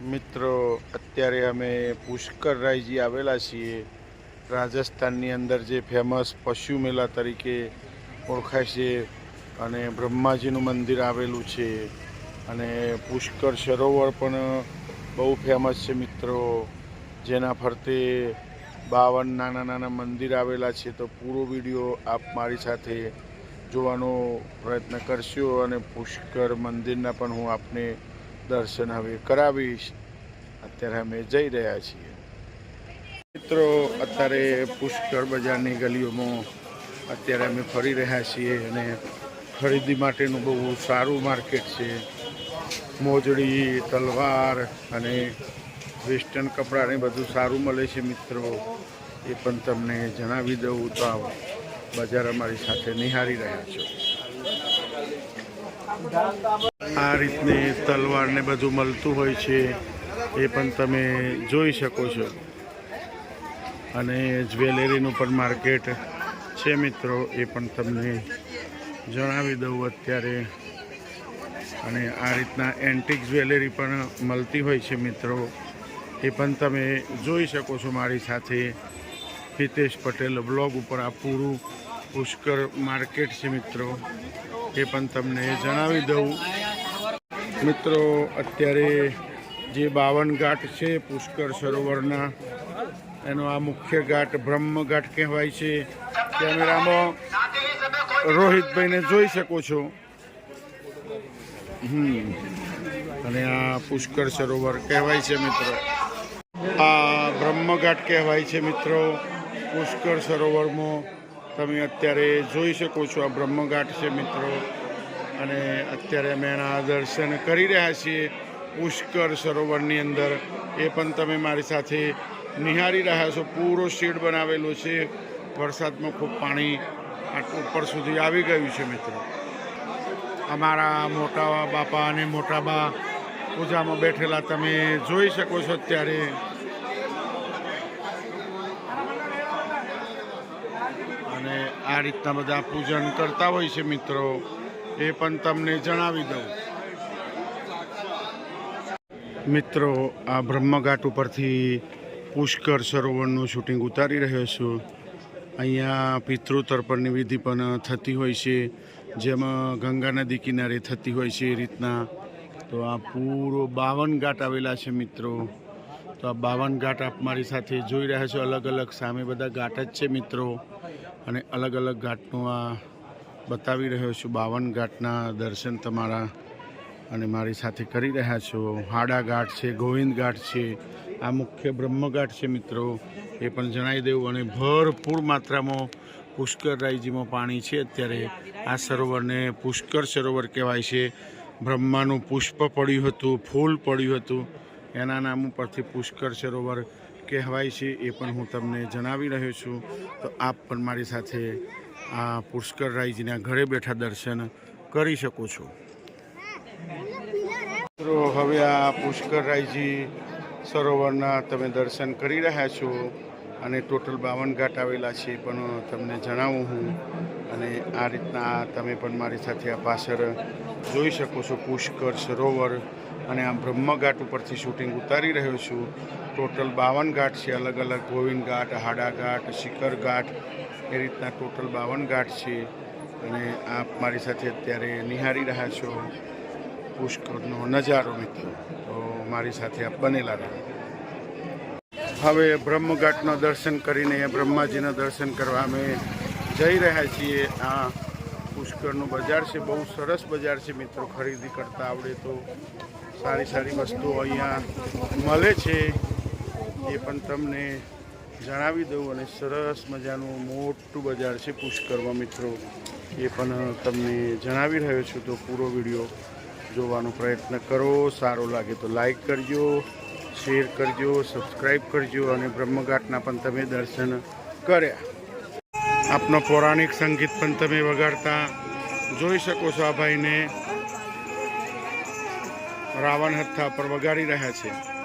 મિત્રો, અત્યારે અમે પુષ્કર રાયજી આવેલા છીએ. રાજસ્થાનની અંદર જે ફેમસ પશુ મેળા તરીકે ઓળખાય છે અને બ્રહ્માજીનું મંદિર આવેલું છે અને પુષ્કર સરોવર પણ બહુ ફેમસ છે મિત્રો. જેના ફરતે બાવન નાના નાના મંદિર આવેલા છે. તો પૂરો વીડિયો આપ મારી સાથે જોવાનો પ્રયત્ન કરશો અને પુષ્કર મંદિરના પણ હું આપને દર્શન હવે કરાવીશ. અત્યારે અમે જઈ રહ્યા છીએ. મિત્રો, અત્યારે પુષ્કળ બજારની ગલીઓમાં અત્યારે અમે ફરી રહ્યા છીએ અને ખરીદી માટેનું બહુ સારું માર્કેટ છે. મોજડી, તલવાર અને વેસ્ટર્ન કપડાં ને બધું સારું મળે છે મિત્રો. એ પણ તમને જણાવી દઉં તો બજાર અમારી સાથે નિહાળી રહ્યા છો. આ રીતની તલવાર ને બધું મળતું હોય છે, એ પણ તમે જોઈ શકો છો. અને જ્વેલરીનું પણ માર્કેટ છે મિત્રો, એ પણ તમને જણાવી દઉં અત્યારે. અને આ રીતના એન્ટિક જ્વેલરી પણ મળતી હોય છે મિત્રો, એ પણ તમે જોઈ શકો છો મારી સાથે. હિતેશ પટેલ બ્લોગ ઉપર આ પૂરું પુષ્કર માર્કેટ છે મિત્રો. એ પણ તમને જણાવી દઉં. મિત્રો, અત્યારે જે બાવન ઘાટ છે પુષ્કર સરોવરના, એનો આ મુખ્ય ઘાટ બ્રહ્મ ઘાટ કહેવાય છે. કેમેરામાં રોહિતભાઈને જોઈ શકો છો. હમ. અને આ પુષ્કર સરોવર કહેવાય છે મિત્રો. આ બ્રહ્મઘાટ કહેવાય છે મિત્રો. પુષ્કર સરોવરમાં તમે અત્યારે જોઈ શકો છો આ બ્રહ્મઘાટ છે મિત્રો. અને અત્યારે અમે એના દર્શન કરી રહ્યા છીએ પુષ્કર સરોવરની અંદર. એ પણ તમે મારી સાથે નિહાળી રહ્યા છો. પૂરો શેડ બનાવેલો છે. વરસાદમાં ખૂબ પાણી ઉપર સુધી આવી ગયું છે મિત્રો. અમારા મોટા બાપા અને મોટા બા પૂજામાં બેઠેલા તમે જોઈ શકો છો અત્યારે અને આ રીતના બધા પૂજન કરતા હોય છે મિત્રો, એ પણ તમને જણાવી દઉં. મિત્રો, આ બ્રહ્મઘાટ ઉપરથી પુષ્કર સરોવરનું શૂટિંગ ઉતારી રહ્યો છું. અહીંયા પિતૃતર્પણની વિધિ પણ થતી હોય છે, જેમાં ગંગા નદી કિનારે થતી હોય છે એ રીતના. તો આ પૂરો બાવન ઘાટ આવેલા છે મિત્રો. તો આ બાવન ઘાટ આપ મારી સાથે જોઈ રહ્યા છો. અલગ અલગ સામે બધા ઘાટ જ છે મિત્રો. અને અલગ અલગ ઘાટનું આ બતાવી રહ્યો છું. બાવન ઘાટના દર્શન તમારા અને મારી સાથે કરી રહ્યા છો. હાડા ઘાટ છે, ગોવિંદ ઘાટ છે, આ મુખ્ય બ્રહ્મઘાટ છે મિત્રો. એ પણ જણાવી દેવું. અને ભરપૂર માત્રામાં પુષ્કરરાયજીમાં પાણી છે અત્યારે. આ સરોવરને પુષ્કર સરોવર કહેવાય છે. બ્રહ્માનું પુષ્પ પડ્યું હતું, ફૂલ પડ્યું હતું. એના નામ ઉપરથી પુષ્કર સરોવર કહેવાય છે એ પણ હું તમને જણાવી રહ્યો છું. તો આપ પણ મારી સાથે આ પુષ્કર રાયજીના ઘરે બેઠા દર્શન કરી શકો છો. મિત્રો, હવે આ પુષ્કર રાયજી સરોવરના તમે દર્શન કરી રહ્યા છો અને ટોટલ બાવન ઘાટ આવેલા છે પણ તમને જણાવું હું. અને આ રીતના તમે પણ મારી સાથે આ પાછળ જોઈ શકો છો પુષ્કર સરોવર. અને આ બ્રહ્મઘાટ ઉપરથી શૂટિંગ ઉતારી રહ્યો છું. ટોટલ બાવન ઘાટ છે અલગ અલગ. ગોવિંદ ઘાટ, હાડા ઘાટ, શિખર ઘાટ, એ રીતના ટોટલ બાવન ઘાટ છે. અને આપ મારી સાથે અત્યારે નિહાળી રહ્યા છો પુષ્કરનો નજારો મિત્રો. તો મારી સાથે આપ બનેલા રહો. હવે બ્રહ્મઘાટનો દર્શન કરીને, બ્રહ્માજીના દર્શન કરવા અમે જઈ રહ્યા છીએ. આ પુષ્કરનું બજાર છે, બહુ સરસ બજાર છે મિત્રો. ખરીદી કરતા આવડે તો સારી સારી વસ્તુઓ અહીંયા મળે છે. એ પણ તમને જણાવી દઉં અને સરસ મજાનું મોટું બજાર છે પુષ્કરમાં મિત્રો. એ પણ તમને જણાવી રહ્યો છું તો પૂરો વીડિયો જોવાનો પ્રયત્ન કરો. સારો લાગે તો લાઈક કરજો, શેર કરજો સબસ્ક્રાઈબ કરજો અને બ્રહ્મઘાટના પણ તમે દર્શન કર્યા. આપનો પૌરાણિક સંગીત પણ તમે વગાડતા જોઈ શકો છો આ ભાઈને. રાવણ હથ્થા પર વગાડી રહ્યા છે.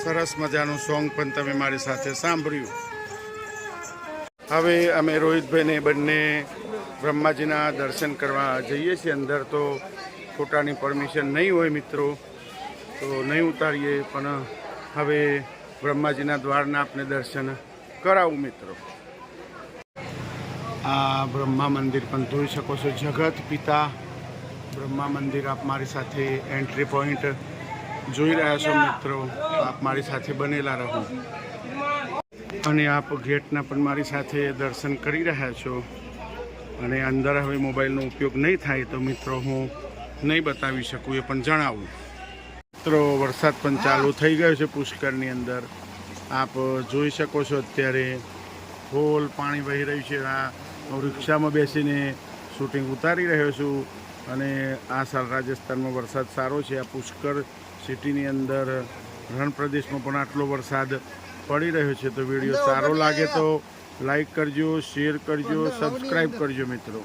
સરસ મજાનું સોંગ પણ તમે મારી સાથે સાંભળ્યું. હવે અમે રોહિતભાઈને બંને બ્રહ્માજીના દર્શન કરવા જઈએ છીએ. અંદર તો ફોટાની પરમિશન નહીં હોય મિત્રો, તો નહીં ઉતારીએ, પણ હવે બ્રહ્માજીના દ્વારના આપને દર્શન કરાવું મિત્રો. આ બ્રહ્મા મંદિર પણ જોઈ શકો છો. જગત પિતા બ્રહ્મા મંદિર આપ મારી સાથે એન્ટ્રી પોઈન્ટ જોઈ રહ્યા છો મિત્રો, આપ મારી સાથે બનેલા રહો. અને આપ ગેટના પણ મારી સાથે દર્શન કરી રહ્યા છો. અને અંદર હવે મોબાઈલનો ઉપયોગ નહીં થાય તો મિત્રો હું નહીં બતાવી શકું એ પણ જણાવું. મિત્રો, વરસાદ પણ ચાલુ થઈ ગયો છે પુષ્કરની અંદર. આપ જોઈ શકો છો અત્યારે ફૂલ પાણી વહી રહ્યું છે. આ રિક્ષામાં બેસીને શૂટિંગ ઉતારી રહ્યો છું. અને આ સાલ રાજસ્થાનમાં વરસાદ સારો છે. આ પુષ્કર સિટીની અંદર રણ પ્રદેશમાં પણ આટલો વરસાદ પડી રહ્યો છે તો વીડિયો સારો લાગે તો લાઈક કરજો શેર કરજો સબસ્ક્રાઈબ કરજો મિત્રો.